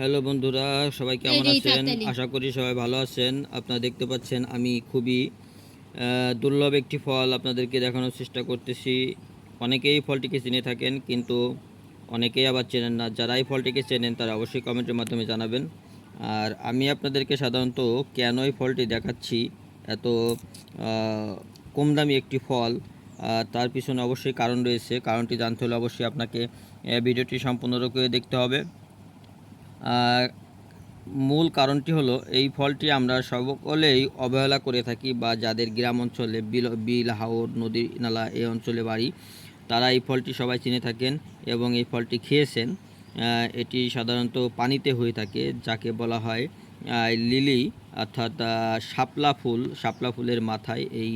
Hello বন্ধুরা সবাই কেমন আছেন? আশা করি সবাই ভালো আছেন। আপনারা দেখতে পাচ্ছেন আমি খুবই দুর্লভ একটি ফল আপনাদেরকে দেখানোর চেষ্টা করতেছি। অনেকেই ফলটিকে চিনে থাকেন কিন্তু অনেকেই আবার চেনেন না। যারা এই ফলটিকে চেনেন তারা অবশ্যই কমেন্টের মাধ্যমে জানাবেন। আর আমি আপনাদেরকে সাধারণত কেন এই ফলটি দেখাচ্ছি এত কম দামি একটি ফল তার পিছনে অবশ্যই কারণ রয়েছে। কারণটি জানতে হলে অবশ্যই আপনাকে ভিডিওটি সম্পূর্ণরূপে দেখতে হবে। মূল কারণটি হলো এই ফলটি আমরা সকলেই অবহেলা করে থাকি বা যাদের গ্রাম অঞ্চলে বিল বিল, হাওর, নদী, নালা এই অঞ্চলে বাড়ি, তারা এই ফলটি সবাই চিনে থাকেন এবং এই ফলটি খেয়েছেন। এটি সাধারণত পানিতে হয়ে থাকে, যাকে বলা হয় লিলি, অর্থাৎ শাপলা ফুল, শাপলা ফুলের মাথায় এই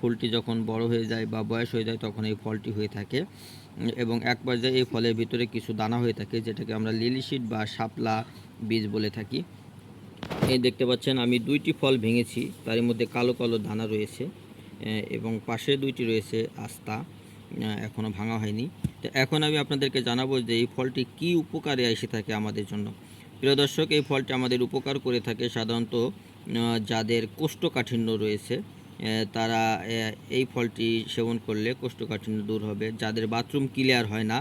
ফুলটি যখন বড় হয়ে যায় বা বয়স হয়ে যায় তখন এই ফলটি হয়ে থাকে। এবং এক পর্যায়ে এই ফলের ভিতরে কিছু দানা হয়ে থাকে, যেটাকে আমরা লিলি শিট বা শাপলা বীজ বলে থাকি। এই দেখতে পাচ্ছেন আমি দুইটি ফল ভেঙেছি, তার মধ্যে কালো কালো দানা রয়েছে এবং পাশে দুইটি রয়েছে আস্তা এখনও ভাঙা হয়নি। তো এখন আমি আপনাদেরকে জানাব যে এই ফলটি কি উপকারে এসে থাকে আমাদের জন্য। প্রিয় দর্শক, এই ফলটি আমাদের উপকার করে থাকে সাধারণত যাদের কোষ্ঠকাঠিন্য রয়েছে তারা এই ফলটি সেবন করলে কোষ্ঠকাঠিন্য দূর হবে। যাদের বাথরুম ক্লিয়ার হয় না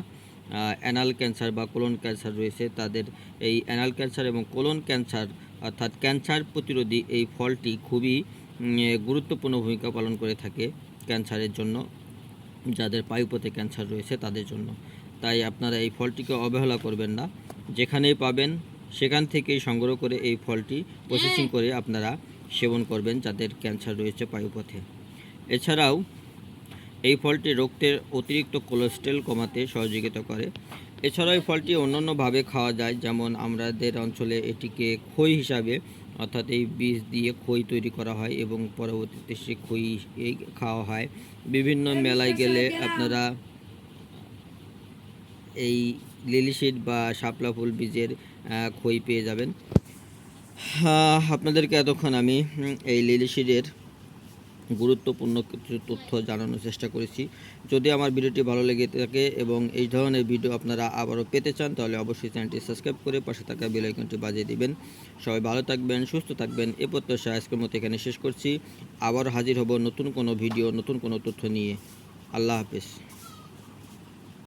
অ্যানাল ক্যান্সার বা কোলন ক্যান্সার রয়েছে, তাদের এই অ্যানাল ক্যান্সার এবং কোলন ক্যান্সার অর্থাৎ ক্যান্সার প্রতিরোধী এই ফলটি খুবই গুরুত্বপূর্ণ ভূমিকা পালন করে থাকে ক্যান্সারের জন্য। যাদের পায়ুপথে ক্যান্সার রয়েছে, তাদের জন্য। তাই আপনারা এই ফলটিকে অবহেলা করবেন না। যেখানেই পাবেন, সেখান থেকেই সংগ্রহ করে এই ফলটি প্রসেসিং করে আপনারা সেবন করবেন যাদের ক্যান্সার রয়েছে পায়ুপথে এছাড়াও এই ফলটি রক্তের অতিরিক্ত কোলেস্ট্রল কমাতে সহযোগিতা করে। এছাড়াও এই ফলটি অন্যান্যভাবে খাওয়া যায় যেমন আমাদের অঞ্চলে এটিকে খই হিসাবে অর্থাৎ এই বীজ দিয়ে খই তৈরি করা হয় এবং পরবর্তীতে সে খই এই খাওয়া হয়। বিভিন্ন মেলায় গেলে আপনারা এই লিলি শিট বা শাপলা ফুল বীজের খই পেয়ে যাবেন। আপনাদেরকে এতক্ষণ আমি এই লিলি শিটের গুরুত্বপূর্ণ কিছু তথ্য জানানোর চেষ্টা করেছি। যদি আমার ভিডিওটি ভালো লেগে থাকে এবং এই ধরনের ভিডিও আপনারা আবারও পেতে চান, তাহলে অবশ্যই চ্যানেলটি সাবস্ক্রাইব করে পাশে থাকা বেল আইকনটি বাজিয়ে দিবেন। সবাই ভালো থাকবেন, সুস্থ থাকবেন। এ প্রত্যাশা আজকের মতো এখানে শেষ করছি। আবার হাজির হব নতুন কোনো ভিডিও, নতুন কোনো তথ্য নিয়ে। আল্লাহ হাফেজ।